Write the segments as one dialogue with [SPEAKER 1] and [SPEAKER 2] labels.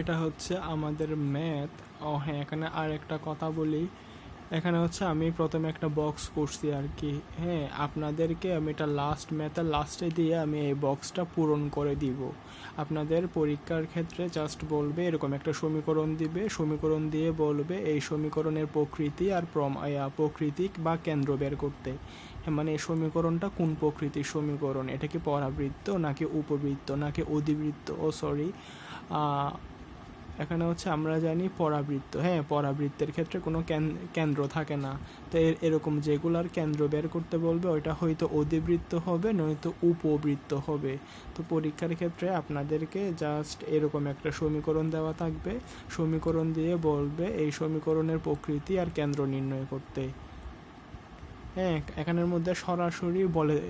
[SPEAKER 1] এটা হচ্ছে আমাদের ম্যাথ ও হ্যাঁ এখানে আর একটা কথা বলি। এখানে হচ্ছে আমি প্রথমে একটা বক্স করছি আর কি। হ্যাঁ আপনাদেরকে আমি এটা লাস্ট ম্যাথের লাস্টে দিয়ে আমি এই বক্সটা পূরণ করে দিব। আপনাদের পরীক্ষার ক্ষেত্রে জাস্ট বলবে এরকম একটা সমীকরণ দিবে। সমীকরণ দিয়ে বলবে এই সমীকরণের প্রকৃতি আর প্রম প্রকৃতিক বা কেন্দ্র বের করতে। হ্যাঁ, মানে এই সমীকরণটা কোন প্রকৃতির সমীকরণ? এটা কি পরাবৃত্ত নাকি উপবৃত্ত নাকি অধিবৃত্ত? ও সরি এখানে হচ্ছে আমরা জানি পরাবৃত্ত। হ্যাঁ পরাবৃত্তের ক্ষেত্রে কোনো কেন- কেন্দ্র থাকে না। তো এর- এরকম যেগুলার কেন্দ্র বের করতে বলবে, ওইটা হয়তো অধিবৃত্ত হবে, নয়তো উপবৃত্ত হবে। তো পরীক্ষার ক্ষেত্রে আপনাদেরকে জাস্ট এরকম একটা সমীকরণ দেওয়া থাকবে। সমীকরণ দিয়ে বলবে এই সমীকরণের প্রকৃতি আর কেন্দ্র নির্ণয় করতে। হ্যাঁ এখানের মধ্যে সরাসরি বলে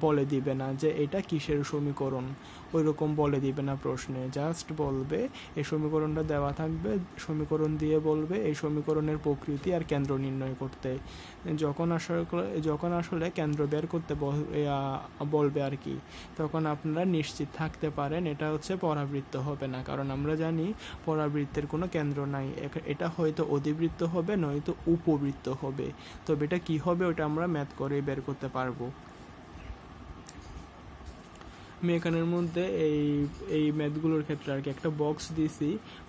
[SPEAKER 1] বলে দিবে না যে এটা কিসের সমীকরণ। ওই রকম বলে দিবে না প্রশ্নে। জাস্ট বলবে এই সমীকরণটা দেওয়া থাকবে, সমীকরণ দিয়ে বলবে, এই সমীকরণের প্রকৃতি আর কেন্দ্র নির্ণয় করতে। যখন আসলে যখন আসলে কেন্দ্র বের করতে বল- বলবে আর কি, তখন আপনারা নিশ্চিত থাকতে পারেন, এটা হচ্ছে পরাবৃত্ত হবে না। কারণ আমরা জানি পরাবৃত্তের কোনো কেন্দ্র নাই। এটা হয়তো অধিবৃত্ত হবে, নয়তো উপবৃত্ত হবে। তবে এটা কি হবে ওটা আমরা ম্যাথ করে বের করতে পারব? আমি এখানের মধ্যে এই এই ম্যাথগুলোর ক্ষেত্রে আর কি একটা বক্স দিছি।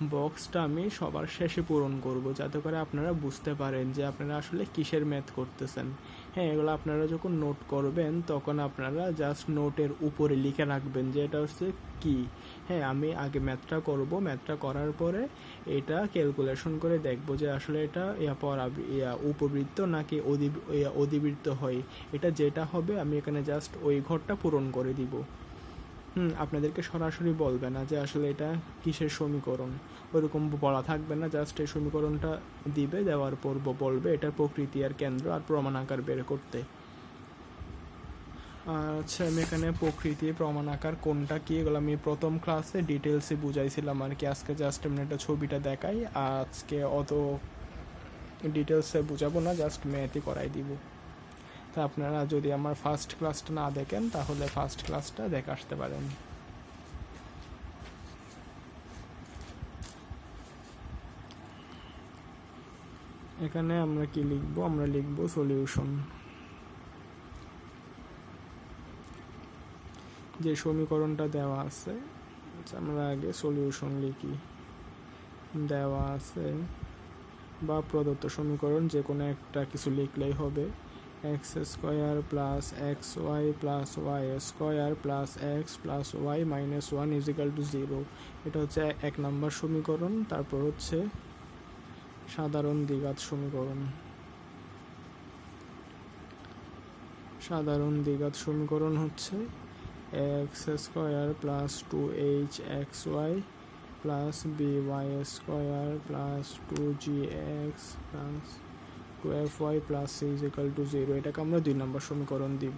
[SPEAKER 1] বক্সটা আমি সবার শেষে পূরণ করব, যাতে করে আপনারা বুঝতে পারেন যে আপনারা আসলে কিসের ম্যাথ করতেছেন। হ্যাঁ এগুলো আপনারা যখন নোট করবেন, তখন আপনারা জাস্ট নোটের উপরে লিখে রাখবেন যে এটা হচ্ছে কি। হ্যাঁ আমি আগে ম্যাথটা করব। ম্যাথটা করার পরে এটা ক্যালকুলেশন করে দেখব যে আসলে এটা ইয়া পরা উপবৃত্ত নাকি অধি অধিবৃত্ত হয়। এটা যেটা হবে, আমি এখানে জাস্ট ওই ঘরটা পূরণ করে দিব। হুম, আপনাদেরকে সরাসরি বলবে না যে আসলে এটা কিসের সমীকরণ। ওরকম বলা থাকবে না জাস্ট এই সমীকরণটা দিবে, দেওয়ার পর বলবে এটার প্রকৃতি আর কেন্দ্র আর প্রমাণ আকার বের করতে। আচ্ছা আমি এখানে প্রকৃতি প্রমাণ আকার কোনটা কি? এগুলো আমি প্রথম ক্লাসে ডিটেলসে বুঝাইছিলাম আর কি। আজকে জাস্ট এমনি একটা ছবিটা দেখাই। আজকে অত ডিটেলসে বুঝাবো না জাস্ট ম্যাথই করাই দিব। তা আপনারা যদি আমার ফার্স্ট ক্লাসটা না দেখেন তাহলে ফার্স্ট ক্লাসটা দেখে আসতে পারেন। এখানে আমরা কি লিখব? আমরা লিখব সলিউশন যে সমীকরণটা দেওয়া আছে আচ্ছা, আমরা আগে সলিউশন লিখি। দেওয়া আছে বা প্রদত্ত সমীকরণ যে কোনো একটা কিছু লিখলেই হবে। X square plus X Y plus Y square plus X plus Y minus one is equal to zero. এটা হচ্ছে এক নম্বর সমীকরণ, তারপর হচ্ছে সাধারণ দ্বিঘাত সমীকরণ। সাধারণ দ্বিঘাত সমীকরণ হচ্ছে X square plus two H X Y plus B Y square plus two G X plus two F Y plus C is equal to zero এটাকে আমরা দুই নম্বর সমীকরণ দিব।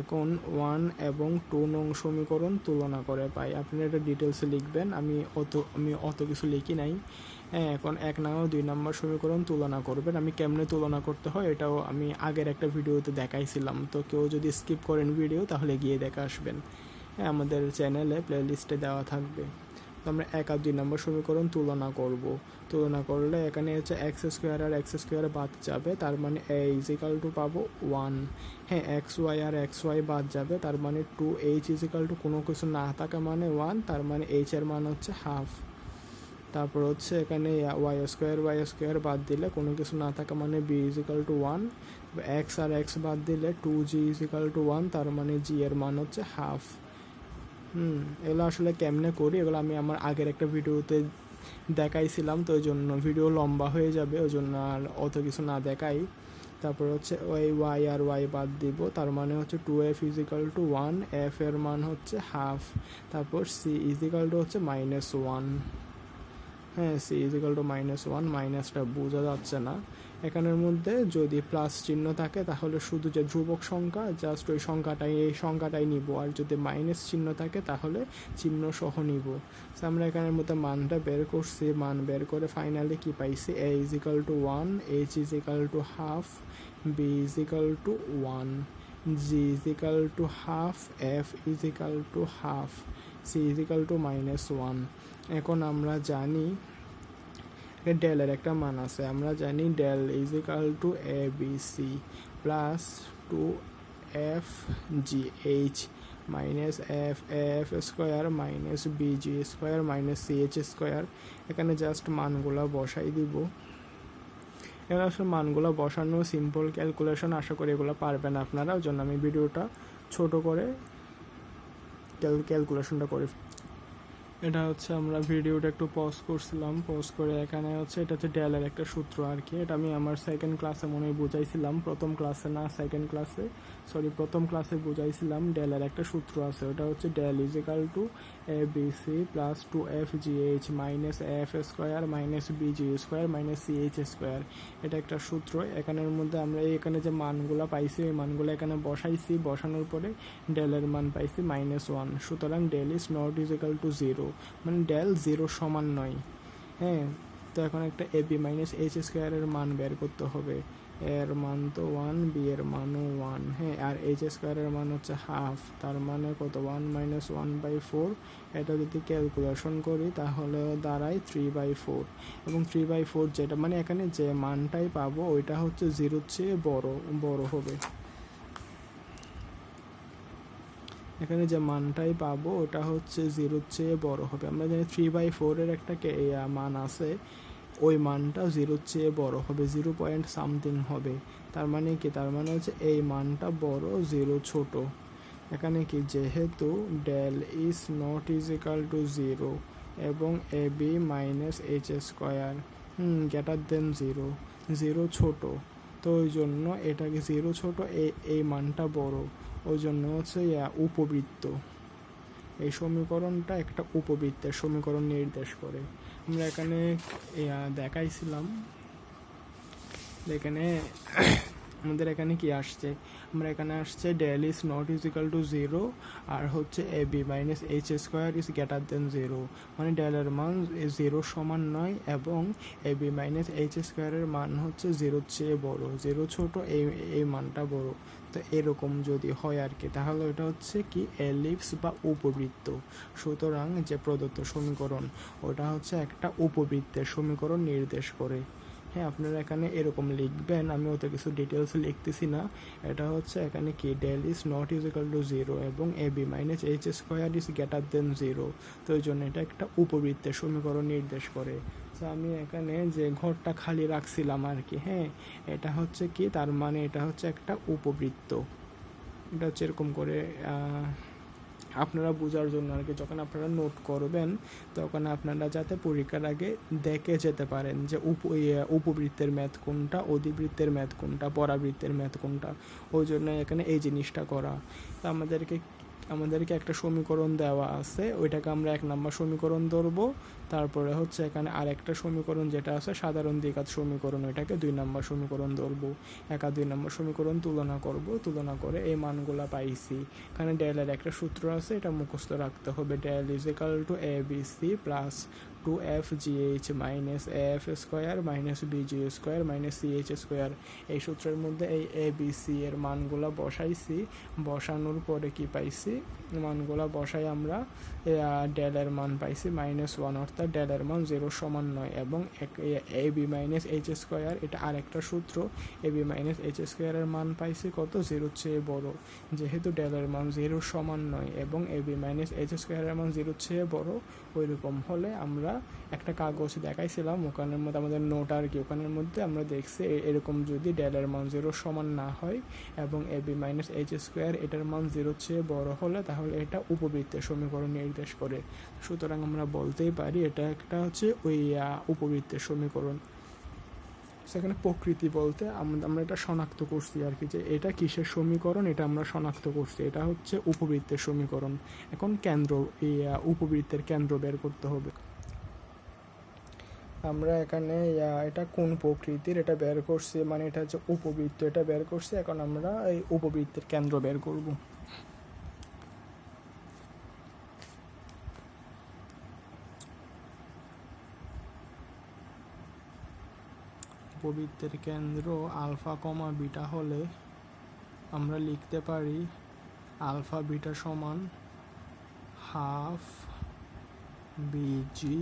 [SPEAKER 1] এখন ওয়ান এবং টু নং সমীকরণ তুলনা করে পাই। আপনারা এটা ডিটেলসে লিখবেন, আমি অত আমি অত কিছু লিখি নাই। হ্যাঁ এখন এক নাও দুই নম্বর সমীকরণ তুলনা করবেন। আমি কেমনে তুলনা করতে হয়, এটাও আমি আগের একটা ভিডিওতে দেখাইছিলাম। তো কেউ যদি স্কিপ করেন ভিডিও তাহলে গিয়ে দেখে আসবেন। হ্যাঁ আমাদের চ্যানেলে প্লেলিস্টে দেওয়া থাকবে। আমরা এক আর দুই নম্বর সমীকরণ তুলনা করব। তুলনা করলে এখানে হচ্ছে এক্স স্কোয়ার আর এক্স স্কোয়ার বাদ যাবে, তার মানে এ ইজিক্যাল টু পাবো ওয়ান হ্যাঁ এক্স ওয়াই আর এক্স ওয়াই বাদ যাবে, তার মানে টু এইচ ইজিক্যাল টু কোনো কিছু না থাকা মানে ওয়ান তার মানে এইচ এর মান হচ্ছে হাফ তারপর হচ্ছে এখানে ওয়াই স্কোয়ার ওয়াই স্কোয়ার বাদ দিলে কোনো কিছু না থাকা মানে B is equal to one X R X বাদ দিলে two G is equal to one তার মানে জি এর মান হচ্ছে হাফ হুম, এগুলো আসলে কেমনে করি? এগুলো আমি আমার আগের একটা ভিডিওতে দেখাইছিলাম, তো ওই জন্য ভিডিও লম্বা হয়ে যাবে, ওই জন্য আর অত কিছু না দেখাই। তারপর হচ্ছে ওই ওয়াই আর ওয়াই বাদ দিব, তার মানে হচ্ছে two F is equal to one F এর মান হচ্ছে হাফ তারপর সি ইজিক্যাল টু হচ্ছে মাইনাস ওয়ান হ্যাঁ C is equal to minus one মাইনাসটা বোঝা যাচ্ছে না। এখানের মধ্যে যদি প্লাস চিহ্ন থাকে, তাহলে শুধু যে ধ্রুবক সংখ্যা জাস্ট ওই সংখ্যাটাই, এই সংখ্যাটাই নিব। আর যদি মাইনাস চিহ্ন থাকে, তাহলে চিহ্ন সহ নিব। So, আমরা এখানের মধ্যে মানটা বের করছি। মান বের করে ফাইনালি কি পাইছি? A is equal to one H is equal to half B is equal to one G is equal to half F is equal to half C is equal to minus one এখন আমরা জানি ডেলের একটা মান আছে। আমরা জানি del is equal to A B C plus two F G H minus F F square minus B G square minus C H square এখানে জাস্ট মানগুলো বসাই দিব। এখানে আসলে মানগুলো বসানো সিম্পল ক্যালকুলেশন আশা করি এগুলো পারবেন আপনারা। ওই জন্য আমি ভিডিওটা ছোট করে ক্যালকুলেশনটা করে এটা হচ্ছে আমরা ভিডিওটা একটু পজ করছিলাম পজ করে এখানে হচ্ছে এটা হচ্ছে ডেলের একটা সূত্র আর কি। এটা আমি আমার সেকেন্ড ক্লাসে মনে হয় বুঝাইছিলাম, প্রথম ক্লাসে না সেকেন্ড ক্লাসে সরি প্রথম ক্লাসে বুঝাইছিলাম ডেলের একটা সূত্র আছে। ওটা হচ্ছে del is equal to A B C plus two F G H minus F square minus B G square minus C H square এটা একটা সূত্র। এখানের মধ্যে আমরা এখানে যে মানগুলো পাইছি, ওই মানগুলো এখানে বসাইছি। বসানোর পরে ডেলের মান পাইছি মাইনাস ওয়ান সুতরাং del is not is equal to zero মানে ডেল জিরো সমান নয়। হ্যাঁ তো এখন একটা এ বি মাইনাস এইচ স্কোয়ারের মান বের করতে হবে। এর মান তো ওয়ান, বি এর মানও ওয়ান। হ্যাঁ আর এইচ স্কোয়ারের মান হচ্ছে হাফ। তার মানে কত? One minus one by four. এটা যদি ক্যালকুলেশন করি, তাহলে দাঁড়ায় থ্রি বাই ফোর। এবং থ্রি বাই ফোর যেটা মানে এখানে যে মানটাই পাবো, ওইটা হচ্ছে জিরোর চেয়ে বড় বড় হবে। এখানে যে মানটাই পাবো, ওটা হচ্ছে জিরোর চেয়ে বড় হবে। আমরা জানি থ্রি বাই ফোরের একটা মান আছে। ওই মানটা জিরোর চেয়ে বড় হবে, জিরো পয়েন্ট সামথিং হবে। তার মানে কি? তার মানে হচ্ছে এই মানটা বড়, জিরো ছোট। এখানে কি? যেহেতু del is not is equal to zero এবং A B minus H square hmm greater than zero zero ছোট। তো ওই জন্য এটাকে জিরো ছোট এই এই মানটা বড়। ওই জন্য হচ্ছে উপবৃত্ত। এই সমীকরণটা একটা উপবৃত্তের সমীকরণ নির্দেশ করে। আমরা এখানে দেখাইছিলাম। এখানে আমাদের এখানে কি আসছে? আমরা এখানে আসছে del is not is equal to zero আর হচ্ছে A B minus H square is greater than zero মানে ডেলের মান জিরো সমান নয় এবং এ বি মাইনাস এইচ স্কোয়ারের মান হচ্ছে জিরোর চেয়ে বড়। জিরো ছোট, এই এই মানটা বড়। তো এরকম যদি হয় আর কি তাহলে এটা হচ্ছে কি এলিপস বা উপবৃত্ত। সুতরাং যে প্রদত্ত সমীকরণ, ওটা হচ্ছে একটা উপবৃত্তের সমীকরণ নির্দেশ করে। হ্যাঁ আপনারা এখানে এরকম লিখবেন, আমি অত কিছু ডিটেলস লিখতেছি না। এটা হচ্ছে এখানে কি del is not is equal to zero এবং A B minus H square is greater than zero তো ওই জন্য এটা একটা উপবৃত্তের সমীকরণ নির্দেশ করে। তো আমি এখানে যে ঘরটা খালি রাখছিলাম আর কি হ্যাঁ এটা হচ্ছে কি তার মানে এটা হচ্ছে একটা উপবৃত্ত। এটা হচ্ছে এরকম করে আপনারা বোঝার জন্য আর কি যখন আপনারা নোট করবেন তখন আপনারা যাতে পরীক্ষার আগে দেখে যেতে পারেন যে উপ ইয়ে, উপবৃত্তের ম্যাথ কোনটা অধিবৃত্তের ম্যাথ কোনটা পরাবৃত্তের ম্যাথ কোনটা। ওই জন্য এখানে এই জিনিসটা করা। তো আমাদেরকে আমাদেরকে একটা সমীকরণ দেওয়া আছে। ওইটাকে আমরা এক নম্বর সমীকরণ ধরব। তারপরে হচ্ছে এখানে আরেকটা সমীকরণ যেটা আছে, সাধারণ দ্বিঘাত সমীকরণ, ওইটাকে দুই নাম্বার সমীকরণ ধরব। একা দুই নম্বর সমীকরণ তুলনা করব। তুলনা করে এই মানগুলা পাইছি। এখানে ডেলের একটা সূত্র আছে, এটা মুখস্থ রাখতে হবে। Del is equal to A B C plus two F G H minus F square minus B G square minus C H square এই সূত্রের মধ্যে এই এ বি সি এর মানগুলা বসাইছি। বসানোর পরে কি পাইছি? মানগুলা বসাই আমরা ডেলের মান পাইছি মাইনাস ওয়ান অর্থাৎ ডেলের মান জিরো সমান নয় এবং A B minus H square এটা আরেকটা সূত্র। এ বি মাইনাস এইচ স্কোয়ারের মান পাইছি কত? জিরোর চেয়ে বড়। যেহেতু ডেলের মান জিরো সমান নয় এবং এ বি মাইনাস এইচ স্কোয়ারের মান জিরোর চেয়ে বড় ওই রকম হলে আমরা একটা কাগজ দেখাইছিলাম, ওখানের মধ্যে আমাদের নোট আর কি, ওখানের মধ্যে আমরা দেখছি এরকম যদি ডেলের মান জিরো সমান না হয় এবং A B minus H square এটার মান জিরোর চেয়ে বড় হলে তাহলে এটা উপবৃত্তের সমীকরণ নির্দেশ করে। সুতরাং আমরা বলতেই পারি এটা একটা হচ্ছে ওই উপবৃত্তের সমীকরণ। সেখানে প্রকৃতি বলতে আমরা আমরা এটা শনাক্ত করছি আর কি, যে এটা কিসের সমীকরণ, এটা আমরা শনাক্ত করছি। এটা হচ্ছে উপবৃত্তের সমীকরণ। এখন কেন্দ্র, এই উপবৃত্তের কেন্দ্র বের করতে হবে। আমরা এখানে এটা কোন প্রকৃতির? এটা বের করছি মানে এটা হচ্ছে উপবৃত্ত, এটা বের করছি, এখন আমরা এই উপবৃত্তের কেন্দ্র বের করব। উপবৃত্তের কেন্দ্র আলফা কমা বিটা হলে আমরা লিখতে পারি আলফা বিটা সমান হাফ বিজি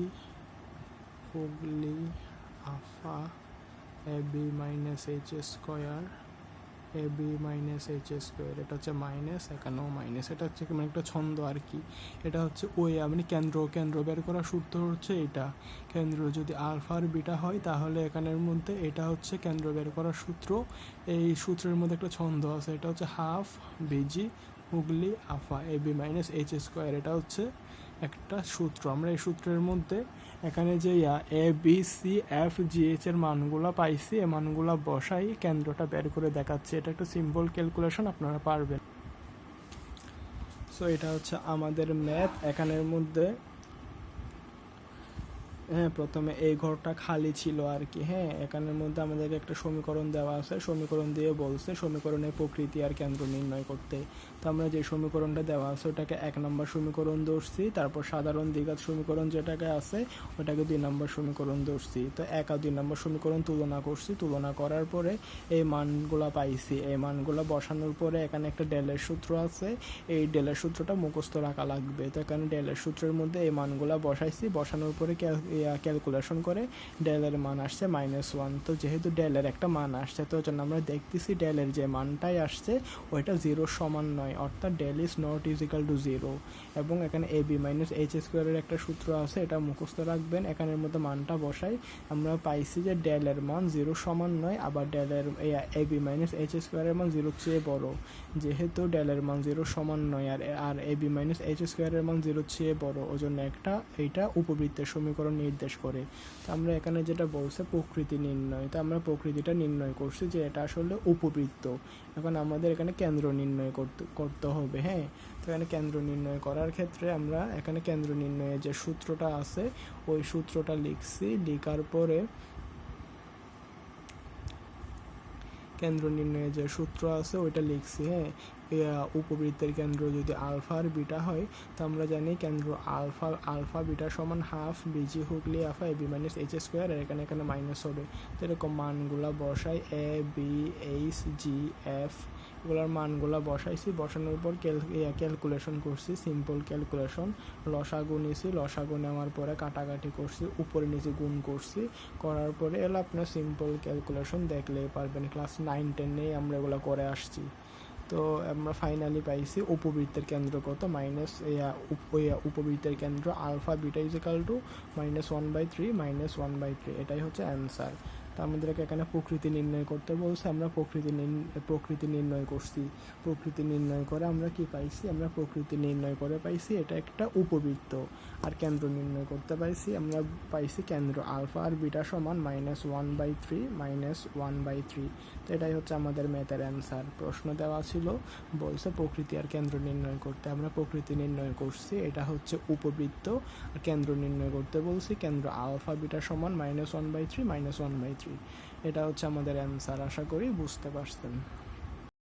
[SPEAKER 1] হুগলি আফা A B minus H square A B minus H square এটা হচ্ছে মাইনাস এখানেও মাইনাস এটা হচ্ছে মানে একটা ছন্দ আর কি। এটা হচ্ছে ওই মানে কেন্দ্র কেন্দ্র বের করার সূত্র হচ্ছে এটা। কেন্দ্র যদি আলফা আর বিটা হয়, তাহলে এখানের মধ্যে এটা হচ্ছে কেন্দ্র বের করার সূত্র। এই সূত্রের মধ্যে একটা ছন্দ আছে, এটা হচ্ছে হাফ বিজি হুগলি আফা A B minus H square এটা হচ্ছে একটা সূত্র। আমরা এই সূত্রের মধ্যে এখানে যে A B C F G H এর মানগুলো পাইছি, এ মানগুলা বসাই কেন্দ্রটা বের করে দেখাচ্ছে। এটা একটা সিম্বল ক্যালকুলেশন, আপনারা পারবেন। সো এটা হচ্ছে আমাদের ম্যাথ। এখানের মধ্যে হ্যাঁ প্রথমে এই ঘরটা খালি ছিল আর কি হ্যাঁ এখানের মধ্যে আমাদেরকে একটা সমীকরণ দেওয়া আছে, সমীকরণ দিয়ে বলছে সমীকরণের প্রকৃতি আর কেন্দ্র নির্ণয় করতে। তো আমরা যে সমীকরণটা দেওয়া আছে ওটাকে এক নম্বর সমীকরণ ধরছি, তারপর সাধারণ দ্বিঘাত সমীকরণ যেটাকে আছে ওটাকে দুই নম্বর সমীকরণ ধরছি। তো এক আর দুই নম্বর সমীকরণ তুলনা করছি, তুলনা করার পরে এই মানগুলা পাইছি। এই মানগুলো বসানোর পরে এখানে একটা ডেলের সূত্র আছে, এই ডেলের সূত্রটা মুখস্থ রাখা লাগবে। তো এখানে ডেলের সূত্রের মধ্যে এই মানগুলা বসাইছি, বসানোর পরে ক্যালকুলেশন করে ডেলের মান আসছে মাইনাস ওয়ান তো যেহেতু ডেলের একটা মান আসছে, তো জন্য আমরা দেখতেছি ডেলের যে মানটাই আসছে, ওইটা জিরো সমান নয়, অর্থাৎ del is not equal to zero এবং এখানে এ বি মাইনাস এইচ স্কোয়ারের একটা সূত্র আছে, এটা মুখস্থ রাখবেন, এখানের মধ্যে মানটা বসাই। আমরা পাইছি যে ডেলের মান জিরো সমান নয়, আবার ডেলের এ বি মাইনাস এইচ স্কোয়ারের মান জিরোর চেয়ে বড়। যেহেতু ডেলের মান জিরো সমান নয় আর আর এ বি মাইনাস এইচ স্কোয়ারের মান জিরোর চেয়ে বড় ওই জন্য একটা এইটা উপবৃত্তের সমীকরণ নির্দেশ করে। তো আমরা এখানে যেটা বলছে প্রকৃতি নির্ণয়, তো আমরা প্রকৃতিটা নির্ণয় করছি যে এটা আসলে উপবৃত্ত। এখন আমাদের এখানে কেন্দ্র নির্ণয় করতে করতে হবে হ্যাঁ? তো এখানে কেন্দ্র নির্ণয় করার ক্ষেত্রে আমরা এখানে কেন্দ্র নির্ণয়ের যে সূত্রটা আছে, ওই সূত্রটা লিখছি, লিখার পরে কেন্দ্র নির্ণয়ের যে সূত্র আছে, ওইটা লিখছি হ্যাঁ? উপবৃত্তের কেন্দ্র যদি আলফা আর বিটা হয়, তো আমরা জানি কেন্দ্র আলফা আলফা, বিটা সমান হাফ, বিজি হুগলি আফা A, B minus H square, আর এখানে এখানে মাইনাস হবে। তো এরকম মানগুলা বসাই A, B, H, G, F এগুলোর মানগুলা বসাইছি। বসানোর পর ক্যালকুলেশন করছি সিম্পল ক্যালকুলেশন লসাগু নিছি লসাগু নেওয়ার পরে কাটাকাটি করছি, উপরে নিচে গুণ করছি। করার পরে এলো আপনার সিম্পল ক্যালকুলেশন দেখলেই পারবেন। ক্লাস নাইন টেনেই আমরা এগুলো করে আসছি। তো আমরা ফাইনালি পাইছি উপবৃত্তের কেন্দ্র কত? মাইনাস উপবৃত্তের কেন্দ্র alpha beta equal to minus one by three minus one by three এটাই হচ্ছে অ্যান্সার তো আমাদেরকে এখানে প্রকৃতি নির্ণয় করতে বলছে, আমরা প্রকৃতি প্রকৃতি নির্ণয় করছি। প্রকৃতি নির্ণয় করে আমরা কি পাইছি? আমরা প্রকৃতি নির্ণয় করে পাইছি, এটা একটা উপবৃত্ত। আর কেন্দ্র নির্ণয় করতে পাইছি, আমরা পাইছি কেন্দ্র আলফা আর বিটা সমান minus one by three minus one by three তো এটাই হচ্ছে আমাদের ম্যাথের অ্যান্সার প্রশ্ন দেওয়া ছিল, বলছে প্রকৃতি আর কেন্দ্র নির্ণয় করতে আমরা প্রকৃতি নির্ণয় করছি, এটা হচ্ছে উপবৃত্ত। আর কেন্দ্র নির্ণয় করতে বলছি, কেন্দ্র আলফা বিটা সমান minus one by three minus one by three এটা হচ্ছে আমাদের অ্যান্সার আশা করি বুঝতে পারছেন।